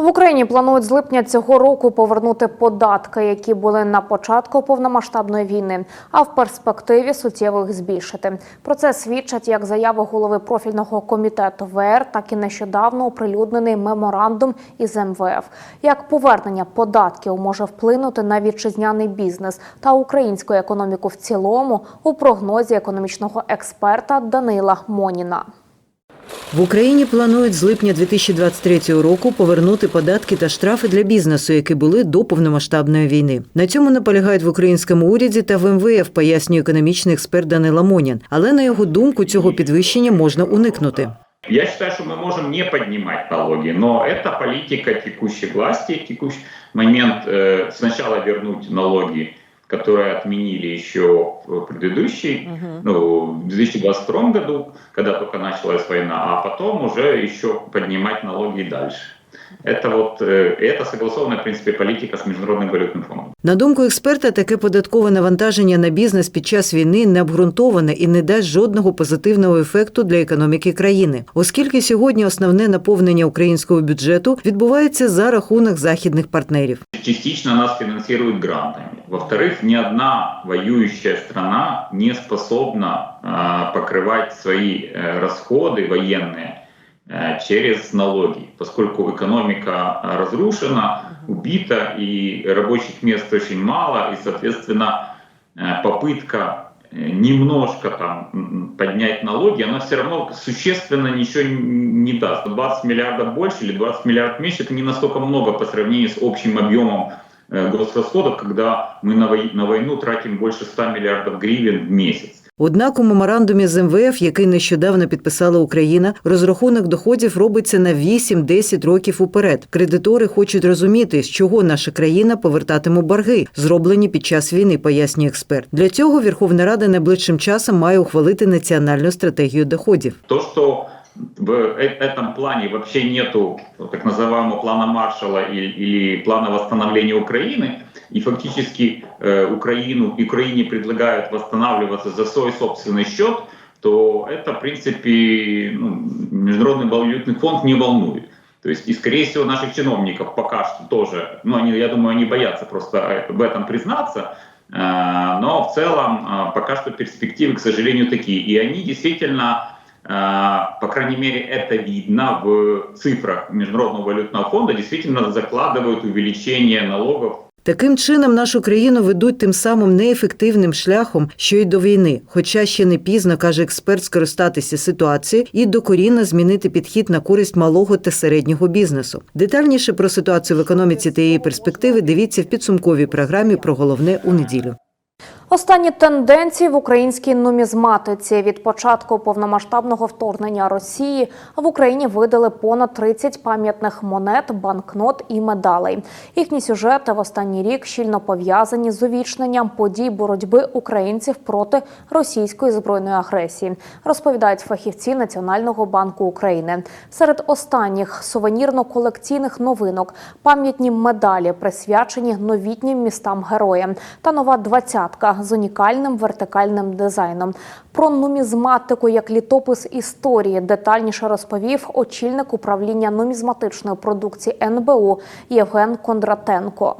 В Україні планують з липня цього року повернути податки, які були на початку повномасштабної війни, а в перспективі суттєво їх збільшити. Про це свідчать як заяви голови профільного комітету ВР, так і нещодавно оприлюднений меморандум із МВФ. Як повернення податків може вплинути на вітчизняний бізнес та українську економіку в цілому у прогнозі економічного експерта Данила Моніна. В Україні планують з липня 2023 року повернути податки та штрафи для бізнесу, які були до повномасштабної війни. На цьому наполягають в українському уряді та в МВФ, пояснює економічний експерт Данила Монін. Але на його думку, цього підвищення можна уникнути. Я считаю, что мы можем не поднимать налоги, но это политика текущей власти. Текущий момент э, сначала вернуть налоги, которые отменили еще в предыдущей, ну, в 2022 году, когда только началась война, а потом уже еще поднимать налоги дальше. Это вот, э, это согласованная, в принципе, политика с Международным валютным фондом. На думку експерта, таке податкове навантаження на бізнес під час війни не обґрунтоване і не дасть жодного позитивного ефекту для економіки країни, оскільки сьогодні основне наповнення українського бюджету відбувається за рахунок західних партнерів. частично нас финансируют грантами. Во-вторых, ни одна воюющая страна не способна э, покрывать свои э, расходы военные э, через налоги, поскольку экономика э, разрушена, убита и рабочих мест очень мало, и, соответственно, э, попытка э, немножко там поднять налоги, она все равно существенно ничего не даст. 20 миллиардов больше или 20 миллиардов меньше, это не настолько много по сравнению с общим объемом э, госрасходов, когда мы на войну тратим больше 100 миллиардов гривен в месяц. Однак у меморандумі з МВФ, який нещодавно підписала Україна, розрахунок доходів робиться на 8-10 років уперед. Кредитори хочуть розуміти, з чого наша країна повертатиме борги, зроблені під час війни, пояснює експерт. Для цього Верховна Рада найближчим часом має ухвалити національну стратегію доходів. То, что в э- этом плане вообще нету так называемого плана Маршалла или, или плана восстановления Украины, И фактически э, Украину, Украине предлагают восстанавливаться за свой собственный счет, то это, в принципе, ну, Международный валютный фонд не волнует. То есть, и, скорее всего, наших чиновников пока что тоже, ну, они, я думаю, они боятся просто э, в этом признаться, Э, но в целом э, пока что перспективы, к сожалению, такие. И они действительно, э, по крайней мере, это видно в цифрах Международного валютного фонда, действительно закладывают увеличение налогов Таким чином, нашу країну ведуть тим самим неефективним шляхом, що й до війни. Хоча ще не пізно, каже експерт, скористатися ситуацією і докорінно змінити підхід на користь малого та середнього бізнесу. Детальніше про ситуацію в економіці та її перспективи дивіться в підсумковій програмі про головне у неділю. Останні тенденції в українській нумізматиці від початку повномасштабного вторгнення Росії в Україні видали понад 30 пам'ятних монет, банкнот і медалей. Їхні сюжети в останній рік щільно пов'язані з увічненням подій боротьби українців проти російської збройної агресії, розповідають фахівці Національного банку України. Серед останніх сувенірно-колекційних новинок пам'ятні медалі присвячені новітнім містам героям та нова двадцятка з унікальним вертикальним дизайном. Про нумізматику як літопис історії детальніше розповів очільник управління нумізматичної продукції НБУ Євген Кондратенко.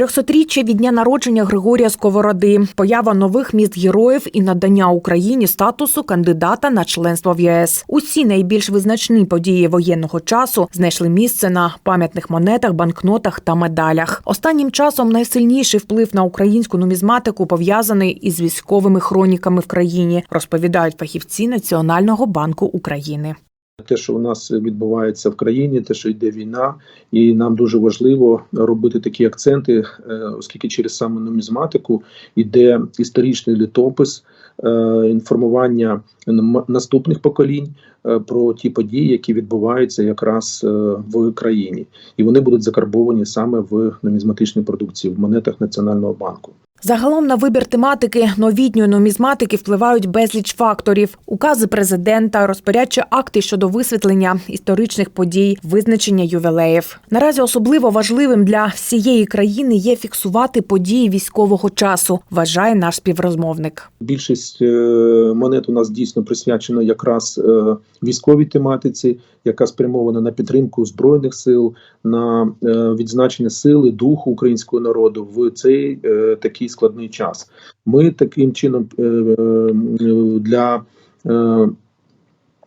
Трьохсотріччя від дня народження Григорія Сковороди, поява нових міст героїв і надання Україні статусу кандидата на членство в ЄС. Усі найбільш визначні події воєнного часу знайшли місце на пам'ятних монетах, банкнотах та медалях. Останнім часом найсильніший вплив на українську нумізматику пов'язаний із військовими хроніками в країні, розповідають фахівці Національного банку України. Те, що у нас відбувається в країні, те, що йде війна, і нам дуже важливо робити такі акценти, е, оскільки через саме нумізматику йде історичний літопис, е, інформування наступних поколінь е, про ті події, які відбуваються якраз в країні, і вони будуть закарбовані саме в нумізматичній продукції в монетах Національного банку. Загалом на вибір тематики новітньої нумізматики впливають безліч факторів: укази президента, розпорядчі акти щодо висвітлення історичних подій, визначення ювілеїв. Наразі особливо важливим для всієї країни є фіксувати події військового часу, вважає наш співрозмовник. Більшість е, монет у нас дійсно присвячена якраз е, військовій тематиці, яка спрямована на підтримку збройних сил, на е, відзначення сили духу українського народу в цей такий складний час. Ми таким чином е, е, для е,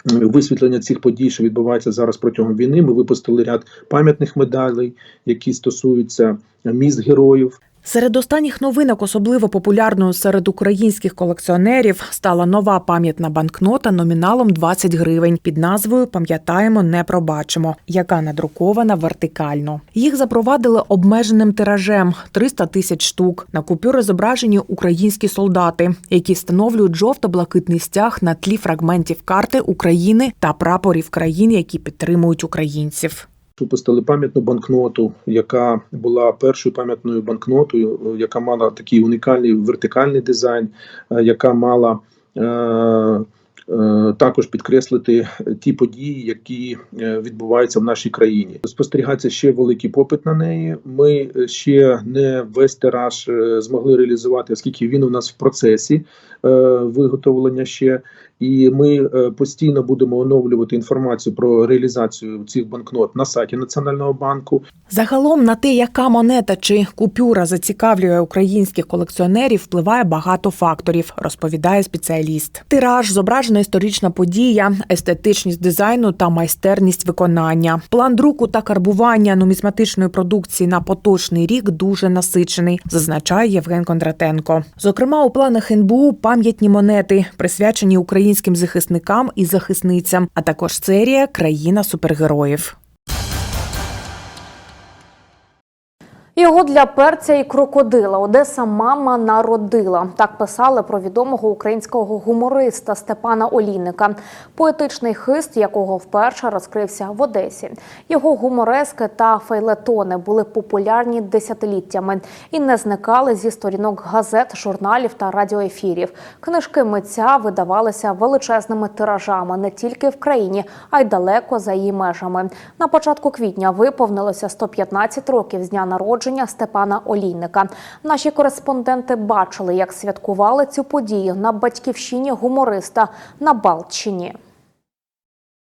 Висвітлення цих подій, що відбуваються зараз протягом війни, ми випустили ряд пам'ятних медалей, які стосуються міст героїв, Серед останніх новинок, особливо популярною серед українських колекціонерів, стала нова пам'ятна банкнота номіналом 20 гривень під назвою Пам'ятаємо, не пробачимо, яка надрукована вертикально. Їх запровадили обмеженим тиражем 300 тисяч штук. На купюри зображені українські солдати, які встановлюють жовто-блакитний стяг на тлі фрагментів карти України та прапорів країн, які підтримують українців. Випустили пам'ятну банкноту, яка була першою пам'ятною банкнотою, е, яка мала такий унікальний вертикальний дизайн, е, яка мала е, також підкреслити ті події, які е, відбуваються в нашій країні. Спостерігається ще великий попит на неї. Ми е, ще не весь тираж е, змогли реалізувати, оскільки він у нас в процесі е, виготовлення ще. І ми е, постійно будемо оновлювати інформацію про реалізацію цих банкнот на сайті Національного банку. Загалом на те, яка монета чи купюра зацікавлює українських колекціонерів, впливає багато факторів, розповідає спеціаліст. Тираж, зображена історична подія, естетичність дизайну та майстерність виконання. План друку та карбування нумізматичної продукції на поточний рік дуже насичений, зазначає Євген Кондратенко. Зокрема, у планах НБУ пам'ятні монети, присвячені українським захисникам і захисницям, а також серія Країна супергероїв. Його для перця і крокодила Одеса мама народила. Так писали про відомого українського гумориста Степана Олійника, поетичний хист, якого вперше розкрився в Одесі. Його гуморески та фейлетони були популярні десятиліттями і не зникали зі сторінок газет, журналів та радіоефірів. Книжки митця видавалися величезними тиражами не тільки в країні, а й далеко за її межами. На початку квітня виповнилося 115 років з дня народження Степана Олійника. Наші кореспонденти бачили, як святкували цю подію на батьківщині гумориста на Балтчині.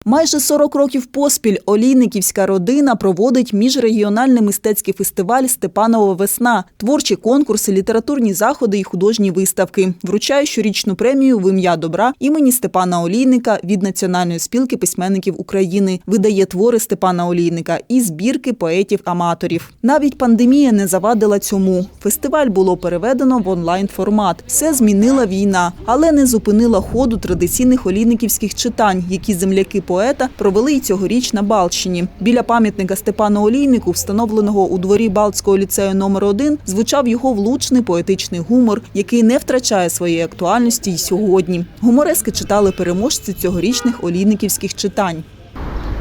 Майже 40 років поспіль Олійниківська родина проводить міжрегіональний мистецький фестиваль Степанова весна, творчі конкурси, літературні заходи і художні виставки. Вручає щорічну премію в ім'я добра імені Степана Олійника від Національної спілки письменників України. Видає твори Степана Олійника і збірки поетів-аматорів. Навіть пандемія не завадила цьому. Фестиваль було переведено в онлайн формат. Все змінила війна, але не зупинила ходу традиційних олійниківських читань, які земляки поета провели й цьогоріч на Балтщині. Біля пам'ятника Степану Олійнику, встановленого у дворі Балтського ліцею номер 1 звучав його влучний поетичний гумор, який не втрачає своєї актуальності й сьогодні. Гуморески читали переможці цьогорічних олійниківських читань.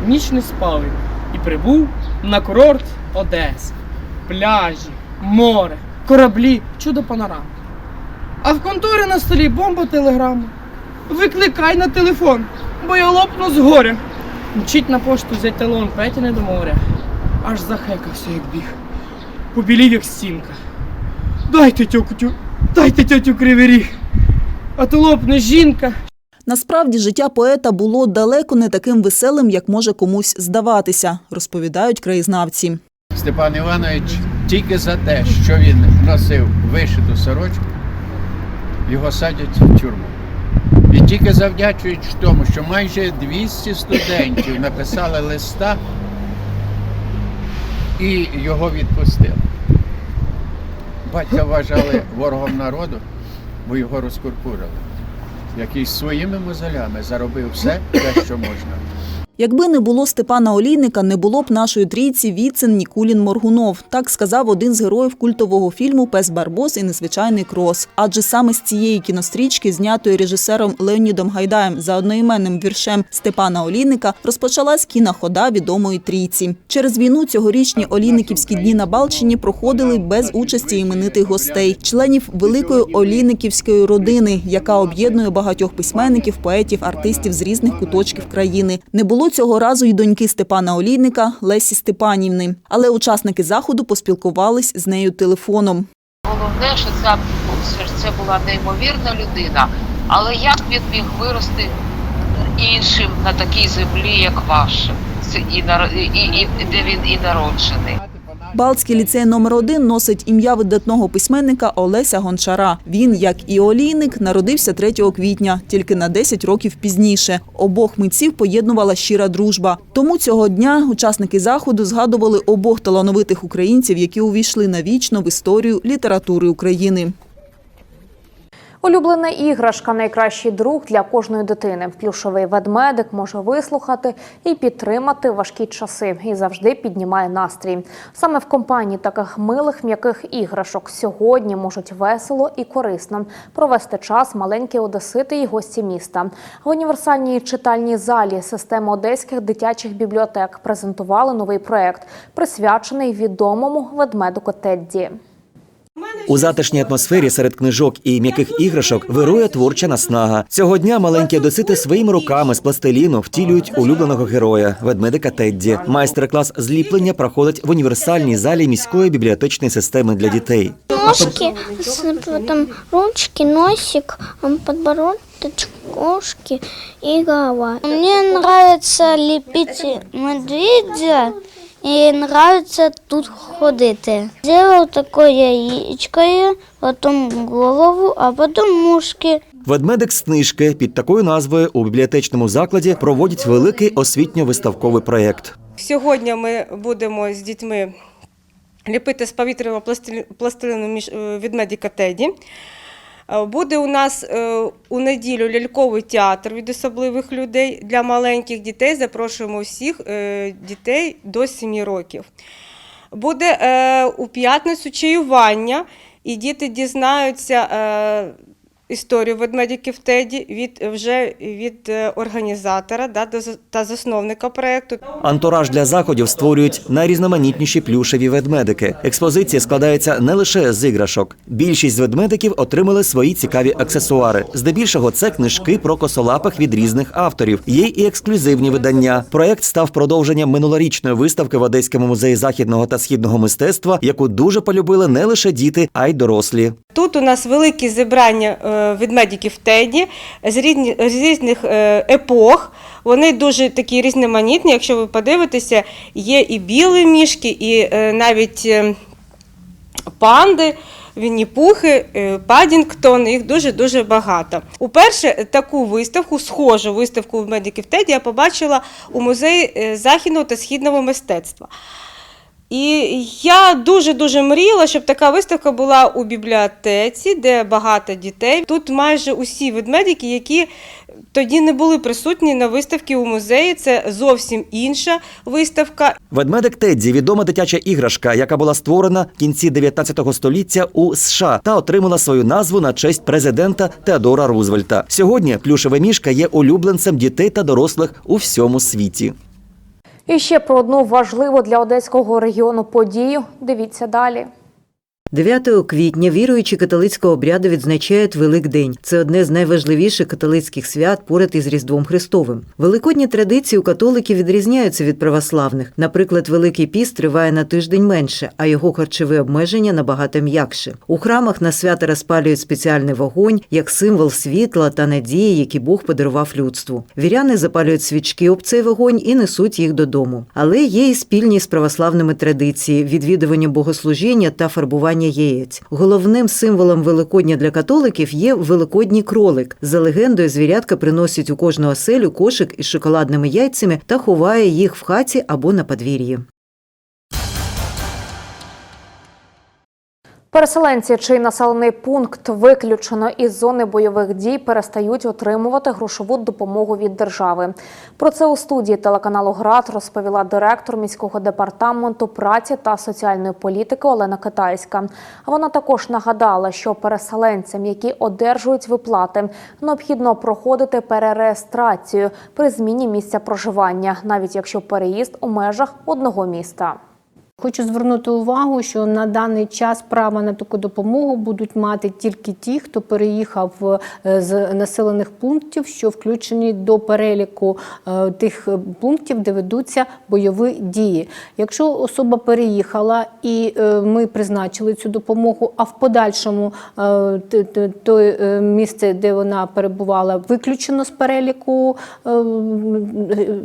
ніч не спали і прибув на курорт Одеси. Пляжі, море, кораблі, чудо панорам. А в конторі на столі бомба телеграма. Викликай на телефон, бо я лопну з горя. Мчить на пошту взять талон, Петя до моря. Аж захекався, як біг. Побілів, як стінка. Дайте тьоку, дайте тьотю кривий ріг. А то лопне жінка, Насправді життя поета було далеко не таким веселим, як може комусь здаватися, розповідають краєзнавці. Степан Іванович тільки за те, що він носив вишиту сорочку, його садять в тюрму. І тільки завдячуючи тому, що майже 200 студентів написали листа і його відпустили. Батька вважали ворогом народу, бо його розкуркурили, який своїми мозолями заробив все те, що можна. Якби не було Степана Олійника, не було б нашої трійці Віцин Нікулін Моргунов. Так сказав один з героїв культового фільму Пес Барбос і незвичайний крос. Адже саме з цієї кінострічки, знятої режисером Леонідом Гайдаєм за одноіменним віршем Степана Олійника, розпочалась кінохода відомої трійці. Через війну цьогорічні Олійниківські дні на Балчині проходили без участі іменитих гостей, членів великої Олійниківської родини, яка об'єднує багатьох письменників, поетів, артистів з різних куточків країни. Не було цього разу й доньки Степана Олійника Лесі Степанівни, але учасники заходу поспілкувались з нею телефоном. Головне, що ця це була неймовірна людина. Але як він міг вирости іншим на такій землі, як ваша? І, і, і де він і народжений. Балтський ліцей номер 1 носить ім'я видатного письменника Олеся Гончара. Він, як і Олійник, народився 3 квітня, тільки на 10 років пізніше. Обох митців поєднувала щира дружба. Тому цього дня учасники заходу згадували обох талановитих українців, які увійшли навічно в історію літератури України. Улюблена іграшка найкращий друг для кожної дитини. Плюшовий ведмедик може вислухати і підтримати важкі часи і завжди піднімає настрій. Саме в компанії таких милих м'яких іграшок сьогодні можуть весело і корисно провести час маленькі одесити і гості міста. В універсальній читальній залі системи одеських дитячих бібліотек презентували новий проект, присвячений відомому ведмедику Тедді. У затишній атмосфері серед книжок і м'яких іграшок вирує творча наснага. Цього дня маленькі одесити своїми руками з пластиліну втілюють улюбленого героя ведмедика Тедді. Майстер-клас зліплення проходить в універсальній залі міської бібліотечної системи для дітей. Ножки, потом ручки, носик, подбородочек, ушки и голова. Мне нравится лепить медведя и нравится тут ходити. Сделал такое яичко, потом голову, а потом ушки. Ведмедик з книжки під такою назвою у бібліотечному закладі проводять великий освітньо-виставковий проєкт. Сьогодні ми будемо з дітьми ліпити з повітряного пластилі- пластилину між е, ведмедика Теді. Е, Буде у нас е, у неділю ляльковий театр від особливих людей для маленьких дітей. Запрошуємо всіх е, дітей до 7 років. Буде у п'ятницю чаювання, і діти дізнаються історію ведмедиків Теді від вже від е, організатора да, та засновника проєкту. Антураж для заходів створюють найрізноманітніші плюшеві ведмедики. Експозиція складається не лише з іграшок. Більшість ведмедиків отримали свої цікаві аксесуари. Здебільшого це книжки про косолапих від різних авторів. Є і ексклюзивні видання. Проект став продовженням минулорічної виставки в Одеському музеї західного та східного мистецтва, яку дуже полюбили не лише діти, а й дорослі. Тут у нас велике зібрання е, ведмедиків Теді з, різних е, епох. Вони дуже такі різноманітні. Якщо ви подивитеся, є і білі мішки, і е, навіть панди. Вінні-Пухи, Падінгтон, їх дуже-дуже багато. Уперше таку виставку, схожу виставку в медиків Теді, я побачила у музеї західного та східного мистецтва. І я дуже-дуже мріяла, щоб така виставка була у бібліотеці, де багато дітей. Тут майже усі ведмедики, які тоді не були присутні на виставці у музеї. Це зовсім інша виставка. Ведмедик Тедді відома дитяча іграшка, яка була створена в кінці 19 століття у США та отримала свою назву на честь президента Теодора Рузвельта. Сьогодні плюшева мішка є улюбленцем дітей та дорослих у всьому світі. І ще про одну важливу для одеського регіону подію. Дивіться далі. 9 квітня віруючі католицького обряду відзначають Великдень. Це одне з найважливіших католицьких свят поряд із Різдвом Христовим. Великодні традиції у католиків відрізняються від православних. Наприклад, Великий піст триває на тиждень менше, а його харчові обмеження набагато м'якше. У храмах на свята розпалюють спеціальний вогонь як символ світла та надії, які Бог подарував людству. Віряни запалюють свічки об цей вогонь і несуть їх додому. Але є і спільні з православними традиції відвідування богослужіння та фарбування яєць. Головним символом Великодня для католиків є великодній кролик. За легендою, звірятка приносить у кожну оселю кошик із шоколадними яйцями та ховає їх в хаті або на подвір'ї. Переселенці, чий населений пункт виключено із зони бойових дій, перестають отримувати грошову допомогу від держави. Про це у студії телеканалу ГРАД розповіла директор міського департаменту праці та соціальної політики Олена Китайська. Вона також нагадала, що переселенцям, які одержують виплати, необхідно проходити перереєстрацію при зміні місця проживання, навіть якщо переїзд у межах одного міста. Хочу звернути увагу, що на даний час право на таку допомогу будуть мати тільки ті, хто переїхав е, з населених пунктів, що включені до переліку е, тих пунктів, де ведуться бойові дії. Якщо особа переїхала і е, ми призначили цю допомогу, а в подальшому е, те е, місце, де вона перебувала, виключено з переліку е,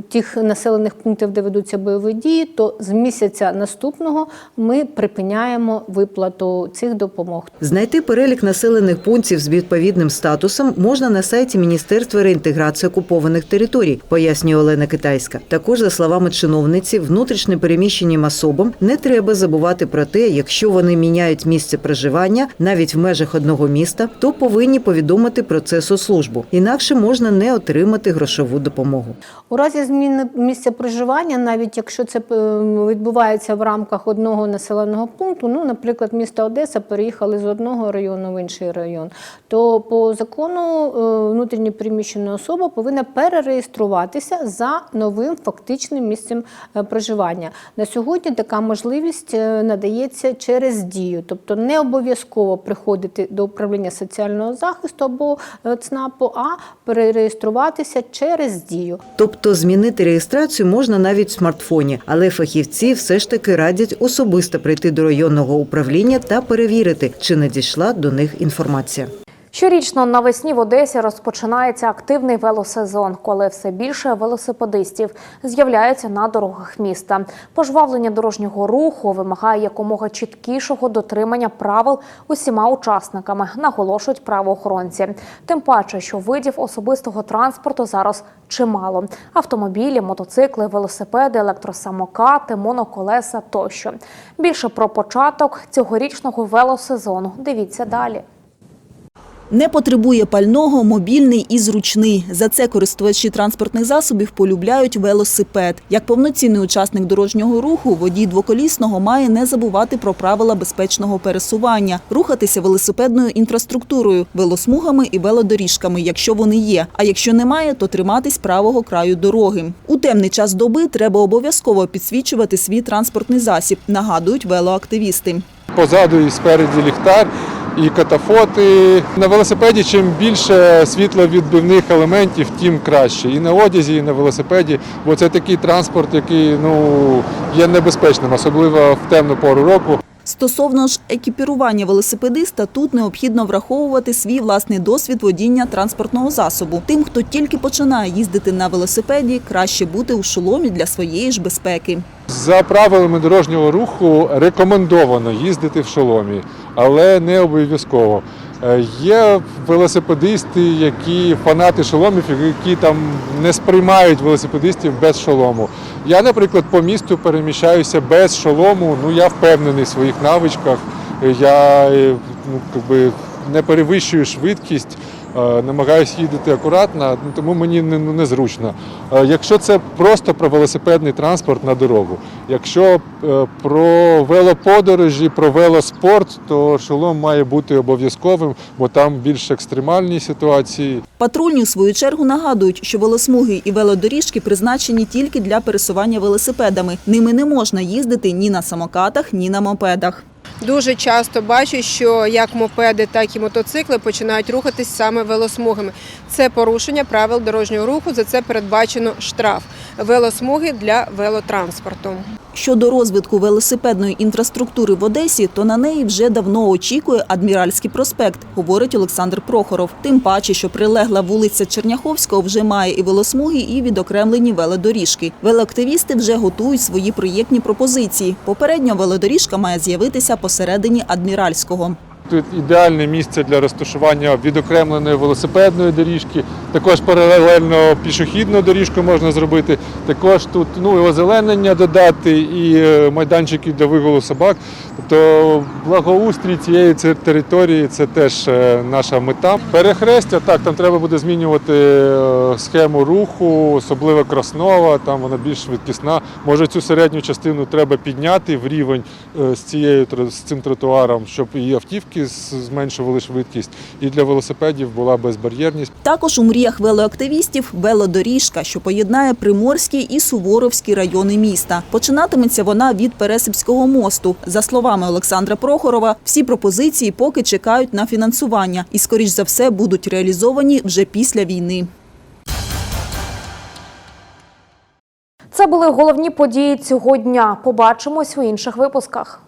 тих населених пунктів, де ведуться бойові дії, то з місяця наступного ми припиняємо виплату цих допомог. Знайти перелік населених пунктів з відповідним статусом можна на сайті Міністерства реінтеграції окупованих територій, пояснює Олена Китайська. Також, за словами чиновниці, внутрішньо переміщеним особам не треба забувати про те, якщо вони міняють місце проживання навіть в межах одного міста, то повинні повідомити про це соцслужбу. Інакше можна не отримати грошову допомогу. У разі зміни місця проживання, навіть якщо це е, відбувається в рамках одного населеного пункту, ну, наприклад, місто Одеса переїхали з одного району в інший район, то по закону е, внутрішньо переміщена особа повинна перереєструватися за новим фактичним місцем е, проживання. На сьогодні така можливість е, надається через дію, тобто не обов'язково приходити до управління соціального захисту або ЦНАПу, а перереєструватися через дію. Тобто змінити реєстрацію можна навіть в смартфоні, але фахівці все ж таки радять особисто прийти до районного управління та перевірити, чи надійшла до них інформація. Щорічно навесні в Одесі розпочинається активний велосезон, коли все більше велосипедистів з'являються на дорогах міста. Пожвавлення дорожнього руху вимагає якомога чіткішого дотримання правил усіма учасниками, наголошують правоохоронці. Тим паче, що видів особистого транспорту зараз чимало: автомобілі, мотоцикли, велосипеди, електросамокати, моноколеса тощо. Більше про початок цьогорічного велосезону дивіться далі. Не потребує пального, мобільний і зручний. За це користувачі транспортних засобів полюбляють велосипед. Як повноцінний учасник дорожнього руху, водій двоколісного має не забувати про правила безпечного пересування, рухатися велосипедною інфраструктурою, велосмугами і велодоріжками, якщо вони є. А якщо немає, то триматись правого краю дороги. У темний час доби треба обов'язково підсвічувати свій транспортний засіб, нагадують велоактивісти. позаду і спереді ліхтар, і катафоти. На велосипеді чим більше світловідбивних елементів, тим краще. І на одязі, і на велосипеді, бо це такий транспорт, який ну, є небезпечним, особливо в темну пору року. Стосовно ж екіпірування велосипедиста, тут необхідно враховувати свій власний досвід водіння транспортного засобу. Тим, хто тільки починає їздити на велосипеді, краще бути у шоломі для своєї ж безпеки. За правилами дорожнього руху рекомендовано їздити в шоломі, але не обов'язково. Е, Є велосипедисти, які фанати шоломів, які там не сприймають велосипедистів без шолому. Я, наприклад, по місту переміщаюся без шолому. Ну я впевнений в своїх навичках. Я е, ну, якби, не перевищую швидкість. Е, Намагаюся їздити акуратно, ну, тому мені ну, незручно. Е, Якщо це просто про велосипедний транспорт на дорогу, якщо е, про велоподорожі, про велоспорт, то шолом має бути обов'язковим, бо там більш екстремальні ситуації. Патрульні, у свою чергу, нагадують, що велосмуги і велодоріжки призначені тільки для пересування велосипедами. Ними не можна їздити ні на самокатах, ні на мопедах. Дуже часто бачу, що як мопеди, так і мотоцикли починають рухатись саме велосмугами. Це порушення правил дорожнього руху. За це передбачено штраф. Велосмуги для велотранспорту. Щодо розвитку велосипедної інфраструктури в Одесі, то на неї вже давно очікує Адміральський проспект, говорить Олександр Прохоров. Тим паче, що прилегла вулиця Черняховського вже має і велосмуги, і відокремлені велодоріжки. Велоактивісти вже готують свої проєктні пропозиції. Попередньо велодоріжка має з'явитися посередині Адміральського. Тут ідеальне місце для розташування відокремленої велосипедної доріжки, Також паралельно пішохідну доріжку можна зробити. Також тут ну, і озеленення додати, і е, майданчики для вигулу собак. Тобто благоустрій цієї території це теж е, наша мета. Перехрестя, так, там треба буде змінювати е, схему руху, особливо Краснова, там вона більш швидкісна. Може цю середню частину треба підняти в рівень з, цією, з цим тротуаром, щоб і автівки зменшували швидкість, і для велосипедів була безбар'єрність. Також у мріях велоактивістів велодоріжка, що поєднає Приморський і Суворовський райони міста. Починатиметься вона від Пересипського мосту. За словами Олександра Прохорова, всі пропозиції поки чекають на фінансування і, скоріш за все, будуть реалізовані вже після війни. Це були головні події цього дня. Побачимось у інших випусках.